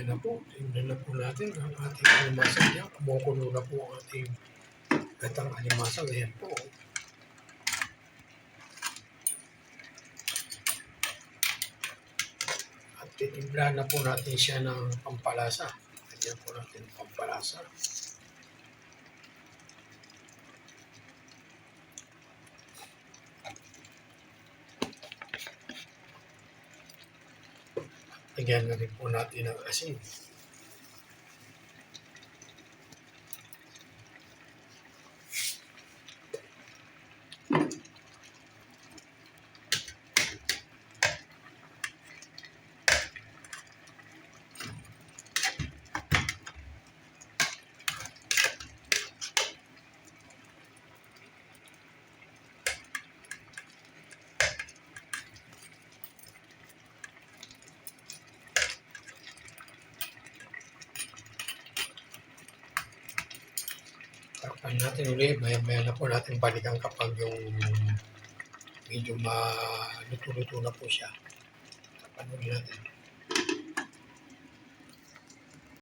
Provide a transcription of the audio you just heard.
Ayan na po, tingnan na po natin ang ating alimasag niya. Kumukulo na po ang ating gatang alimasag. Ayan po. At titimplahan na po natin siya ng pampalasa. Ayan po natin ang pampalasa. Lagyan na rin po natin ng asin. Takpan natin ulit. Maya-maya na po natin balikan kapag yung medyo maluto-luto na po siya. Takpan natin.